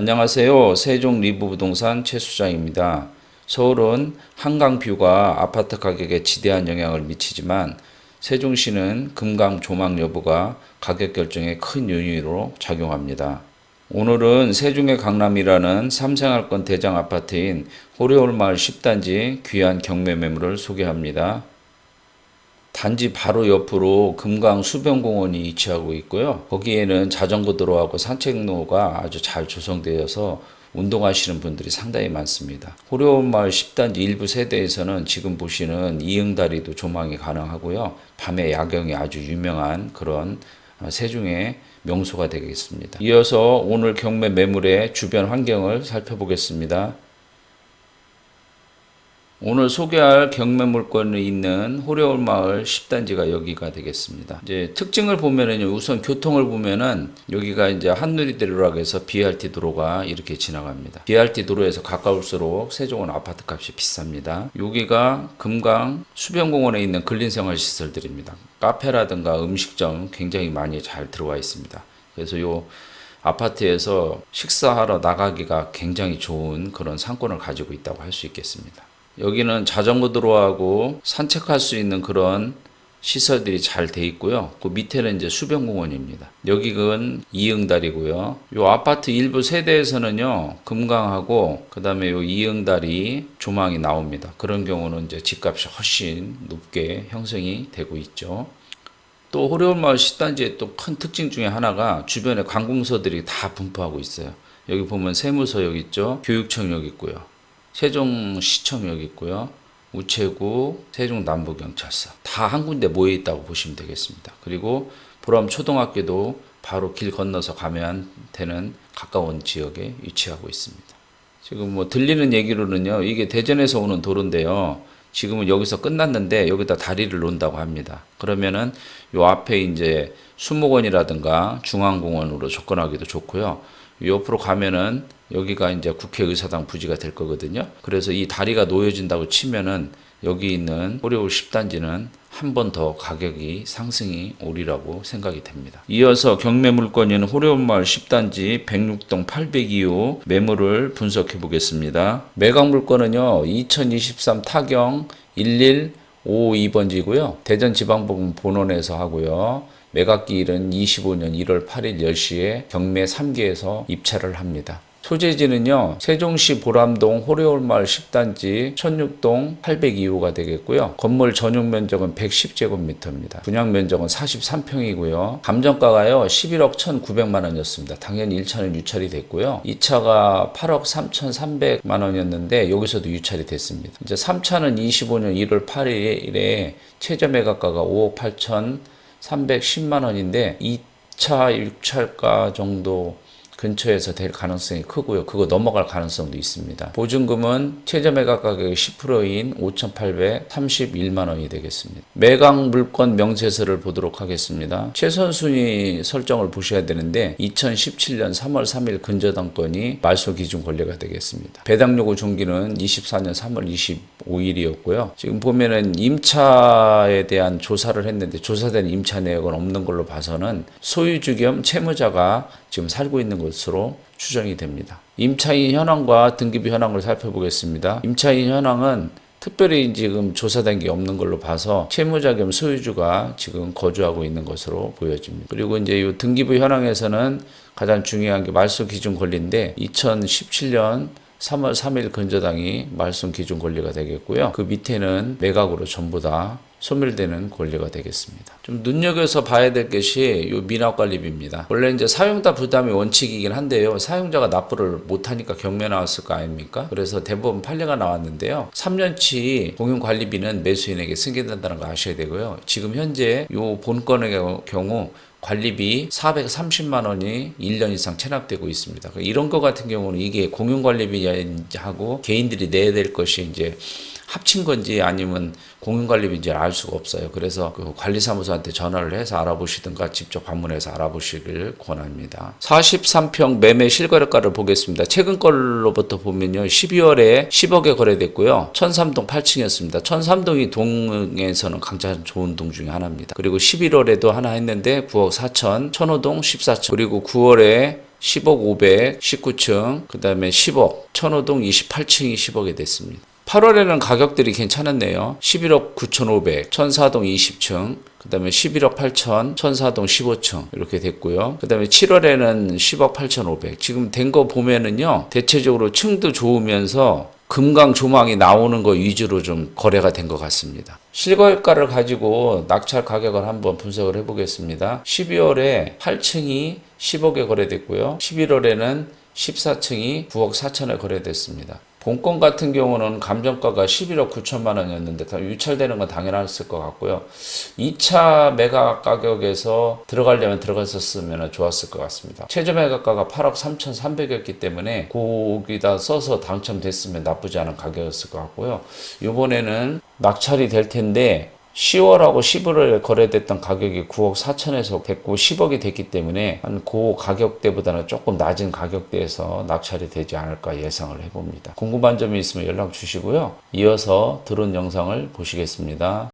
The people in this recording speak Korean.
안녕하세요. 세종 리브 부동산 최수장입니다. 서울은 한강 뷰가 아파트 가격에 지대한 영향을 미치지만 세종시는 금강 조망 여부가 가격 결정에 큰 요인으로 작용합니다. 오늘은 세종의 강남이라는 삼생활권 대장 아파트인 호래올마을 10단지 귀한 경매 매물을 소개합니다. 단지 바로 옆으로 금강 수변공원이 위치하고 있고요. 거기에는 자전거 도로하고 산책로가 아주 잘 조성되어서 운동하시는 분들이 상당히 많습니다. 호려운마을 10단지 일부 세대에서는 지금 보시는 이응다리도 조망이 가능하고요. 밤에 야경이 아주 유명한 그런 세종의 명소가 되겠습니다. 이어서 오늘 경매 매물의 주변 환경을 살펴보겠습니다. 오늘 소개할 경매 물건이 있는 호래올 마을 10단지가 여기가 되겠습니다. 이제 특징을 보면은 우선 교통을 보면은 여기가 이제 한누리대로라고 해서 BRT 도로가 이렇게 지나갑니다. BRT 도로에서 가까울수록 세종은 아파트 값이 비쌉니다. 여기가 금강 수변공원에 있는 근린생활 시설들입니다. 카페라든가 음식점 굉장히 많이 잘 들어와 있습니다. 그래서 요 아파트에서 식사하러 나가기가 굉장히 좋은 그런 상권을 가지고 있다고 할 수 있겠습니다. 여기는 자전거 도로하고 산책할 수 있는 그런 시설들이 잘 돼 있고요. 그 밑에는 이제 수변공원입니다. 여기는 이응달이고요. 요 아파트 일부 세대에서는요, 금강하고 그다음에 요 이응달이 조망이 나옵니다. 그런 경우는 이제 집값이 훨씬 높게 형성이 되고 있죠. 또 호래올마을 10단지의 또 큰 특징 중에 하나가 주변에 관공서들이 다 분포하고 있어요. 여기 보면 세무서역 있죠. 교육청역 있고요. 세종시청역 있고요. 우체국, 세종남부경찰서 다 한 군데 모여 있다고 보시면 되겠습니다. 그리고 보람 초등학교도 바로 길 건너서 가면 되는 가까운 지역에 위치하고 있습니다. 지금 뭐 들리는 얘기로는요, 이게 대전에서 오는 도로인데요. 지금은 여기서 끝났는데 여기다 다리를 놓는다고 합니다. 그러면은 요 앞에 이제 수목원이라든가 중앙공원으로 접근하기도 좋고요. 옆으로 가면은 여기가 이제 국회의사당 부지가 될 거거든요. 그래서 이 다리가 놓여진다고 치면은 여기 있는 호래올 10단지는 한 번 더 가격이 상승이 오리라고 생각이 됩니다. 이어서 경매 물건인 호래올 마을 10단지 106동 802호 매물을 분석해 보겠습니다. 매각 물건은요. 2023 타경 11552번지고요. 대전지방법원 본원에서 하고요. 매각기일은 25년 1월 8일 10시에 경매 3개에서 입찰을 합니다. 소재지는요, 세종시 보람동 호래올마을 10단지 1006동 802호가 되겠고요. 건물 전용 면적은 110제곱미터입니다. 분양 면적은 43평이고요. 감정가가요, 11억 1,900만 원이었습니다. 당연히 1차는 유찰이 됐고요. 2차가 8억 3,300만 원이었는데, 여기서도 유찰이 됐습니다. 이제 3차는 25년 1월 8일에 최저 매각가가 5억 8,310만 원인데, 2차 6차가 정도 근처에서 될 가능성이 크고요. 그거 넘어갈 가능성도 있습니다. 보증금은 최저 매각 가격의 10%인 5,831만 원이 되겠습니다. 매각 물건 명세서를 보도록 하겠습니다. 최선 순위 설정을 보셔야 되는데 2017년 3월 3일 근저당권이 말소 기준 권리가 되겠습니다. 배당 요구 종기는 24년 3월 25일이었고요. 지금 보면은 임차에 대한 조사를 했는데 조사된 임차 내역은 없는 걸로 봐서는 소유주 겸 채무자가 지금 살고 있는 것으로 추정이 됩니다. 임차인 현황과 등기부 현황을 살펴보겠습니다. 임차인 현황은 특별히 지금 조사된 게 없는 걸로 봐서 채무자 겸 소유주가 지금 거주하고 있는 것으로 보여집니다. 그리고 이제 이 등기부 현황에서는 가장 중요한 게 말소 기준 권리인데 2017년 3월 3일 근저당이 말소 기준 권리가 되겠고요. 그 밑에는 매각으로 전부 다 소멸되는 권리가 되겠습니다. 좀 눈여겨서 봐야 될 것이 이 미납관리비입니다. 원래 이제 사용자 부담이 원칙이긴 한데요. 사용자가 납부를 못하니까 경매 나왔을 거 아닙니까? 그래서 대법원 판례가 나왔는데요. 3년치 공용관리비는 매수인에게 승계된다는 거 아셔야 되고요. 지금 현재 이 본건의 경우 관리비 430만 원이 1년 이상 체납되고 있습니다. 이런 거 같은 경우는 이게 공용 관리비하고 개인들이 내야 될 것이 이제 합친 건지 아니면 공용관리비인지 알 수가 없어요. 그래서 그 관리사무소한테 전화를 해서 알아보시든가 직접 방문해서 알아보시길 권합니다. 43평 매매 실거래가를 보겠습니다. 최근 걸로부터 보면요. 12월에 10억에 거래됐고요. 천삼동 8층이었습니다. 천삼동이 동에서는 강자 좋은 동 중에 하나입니다. 그리고 11월에도 하나 했는데 9억 4천, 천호동 14천, 그리고 9월에 10억 500 19층, 그 다음에 10억 천호동 28층이 10억이 됐습니다. 8월에는 가격들이 괜찮았네요. 11억 9,500, 천사동 20층, 그 다음에 11억 8천, 천사동 15층 이렇게 됐고요. 그 다음에 7월에는 10억 8,500. 지금 된 거 보면은요, 대체적으로 층도 좋으면서 금강 조망이 나오는 거 위주로 좀 거래가 된 것 같습니다. 실거래가를 가지고 낙찰 가격을 한번 분석을 해보겠습니다. 12월에 8층이 10억에 거래됐고요. 11월에는 14층이 9억 4천에 거래됐습니다. 본건 같은 경우는 감정가가 11억 9천만 원이었는데 다 유찰되는 건 당연했을 것 같고요. 2차 매각 가격에서 들어가려면 들어갔었으면 좋았을 것 같습니다. 최저 매각가가 8억 3,300이었기 때문에 거기다 써서 당첨됐으면 나쁘지 않은 가격이었을 것 같고요. 이번에는 낙찰이 될 텐데 10월하고 11월에 거래됐던 가격이 9억 4천에서 됐고 10억이 됐기 때문에 한 그 가격대보다는 조금 낮은 가격대에서 낙찰이 되지 않을까 예상을 해봅니다. 궁금한 점이 있으면 연락 주시고요. 이어서 들은 영상을 보시겠습니다.